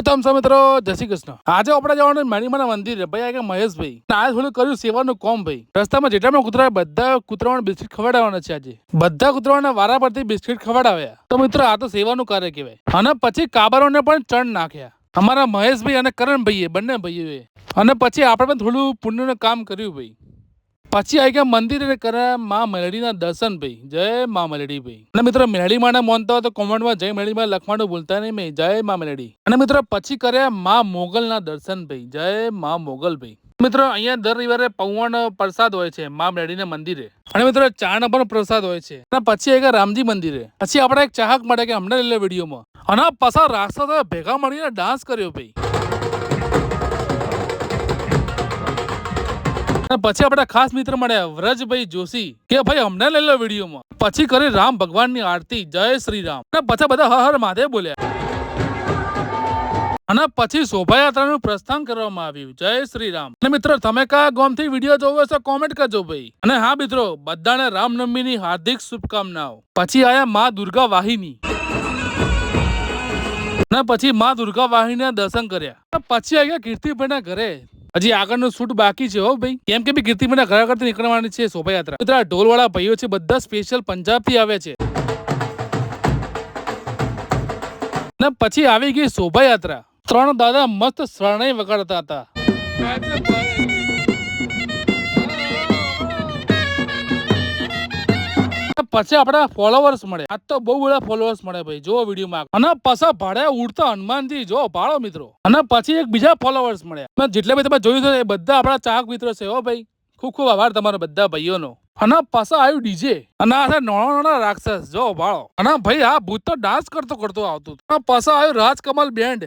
તમ સૌ મિત્રો, જય શ્રી કૃષ્ણ. આજે આપણે જવાનું મણિમાના મંદિર. ભાઈ આગળ મહેશભાઈ? આજે થોડું કર્યું સેવાનું કોમ ભાઈ. રસ્તામાં જેટલા પણ કૂતરા બધા કૂતરાઓને બિસ્કિટ ખવડાવવાના છે આજે. બધા કૂતરાઓને વારા પરથી બિસ્કિટ ખવડાવ્યા. તો મિત્રો, આ તો સેવાનું કાર્ય કહેવાય. અને પછી કાબરોને પણ ચણ નાખ્યા. અમારા મહેશભાઈ અને કરણભાઈએ, બંને ભાઈઓએ. અને પછી આપણે પણ થોડું પુણ્યનું કામ કર્યું ભાઈ. પછી આવી ગયા મંદિર કરે મા મેલડીના દર્શન ભાઈ. જય મા મેલડી ભાઈ. અને મિત્રો મેલડી માને માનતા હોય તો કોમેન્ટમાં જય મેલડી માં લખવાનું ભૂલતા નહીં ભાઈ જય મા મેલડી. અને મિત્રો પછી કર્યા મા મોગલના દર્શન ભાઈ. જય મા મોગલ ભાઈ. મિત્રો અહીંયા દર રવિવારે પૌવણ પ્રસાદ હોય છે મા મેળીના મંદિરે. અને મિત્રો ચાનો પણ પ્રસાદ હોય છે. અને પછી ગયા રામજી મંદિરે. પછી આપણે એક ચાહક મળે કે હમણાં લે વિડીયોમાં. અને પાછા રાક્ષસો ભેગા મળીને ડાન્સ કર્યો ભાઈ. પછી આપણા ખાસ મિત્ર મળ્યા, વ્રજભાઈ જોશી, કે ભાઈ અમને લઈ લો વિડીયોમાં. પછી કરી રામ ભગવાનની આરતી, જય શ્રી રામ. પછી બધા હર હર માધે બોલ્યા. અને પછી શોભાયાત્રાનું પ્રસ્થાન કરવામાં આવ્યું, જય શ્રી રામ. અને મિત્રો, તમે કયા ગામથી વીડિયો જોવો છો કોમેન્ટ કરજો ભાઈ. અને હા મિત્રો, બધાને રામનવમીની હાર્દિક શુભકામનાઓ. પછી આયા માં દુર્ગા વાહિની. અને પછી માં દુર્ગા વાહિનીના દર્શન કર્યા. પછી આવ્યા કીર્તિભાઈના ઘરે. હજી આગળનું શૂટ બાકી છે હો ભાઈ. કેમ કે બી કીર્તિભાઈના ઘર આગળથી નીકળવાની છે શોભાયાત્રા. મિત્રો ઢોલવાળા ભાઈઓ છે, બધા સ્પેશિયલ પંજાબથી આવે છે. ને પછી આવી ગઈ શોભાયાત્રા. ત્રણ દાદા મસ્ત શરણાઈ વગાડતા હતા. પછી આપણા ફોલોવર્સ મળે. આજ તો બહુ બધા ફોલોવર્સ મળે ભાઈ. જો વિડીયોમાં અને પાછા ભાડે ઉડતા હનુમાનજી જો ભાડો મિત્રો. અને પછી એક બીજા ફોલોવર્સ મળ્યા જેટલા બી તમે જોયું એ બધા આપણા ચાહક મિત્રો છે, હો ભાઈ. ખૂબ ખૂબ આભાર તમારો બધા ભાઈઓનો. અને પાછા આવ્યું ડીજે અને આ છે નાના રાક્ષસ જો ભાળો અને ભાઈ આ ભૂત તો ડાન્સ કરતો કરતો આવતું પાછા આવ્યું રાજકમલ બેન્ડ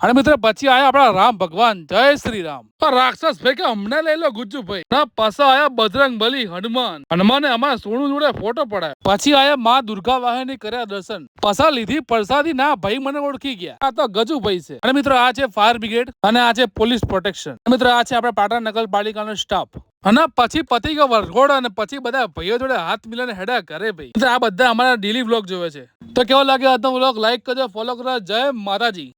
અને મિત્ર પછી આયા આપણા રામ ભગવાન. જય શ્રી રામ. રાક્ષસ ભાઈ કે લઈ લો ગુજ્જુ ના, પાછા આયા બજરંગ બલી, હનુમાન. હનુમાને અમારા સોનું જોડે ફોટો પડાય. પછી આયા માં દુર્ગા વાહિની કર્યા દર્શન. પાછા લીધી પ્રસાદી. ના, ભાઈ મને ઓળખી ગયા. આ તો ગજુ છે. અને મિત્રો આ છે ફાયર બ્રિગેડ અને આ છે પોલીસ પ્રોટેક્શન. મિત્રો આ છે આપણા પાટણ નગરપાલિકાનો સ્ટાફ. અને પછી પતિ ગયો વરઘોડ અને પછી બધા ભાઈઓ જોડે હાથ મિલાને હેડા કરે ભાઈ. આ બધા અમારા ડેલી વ્લોગ જોવે છે. તો કેવો લાગે હતો વ્લોગ લાઈક કરજો ફોલો કરો જય માતાજી.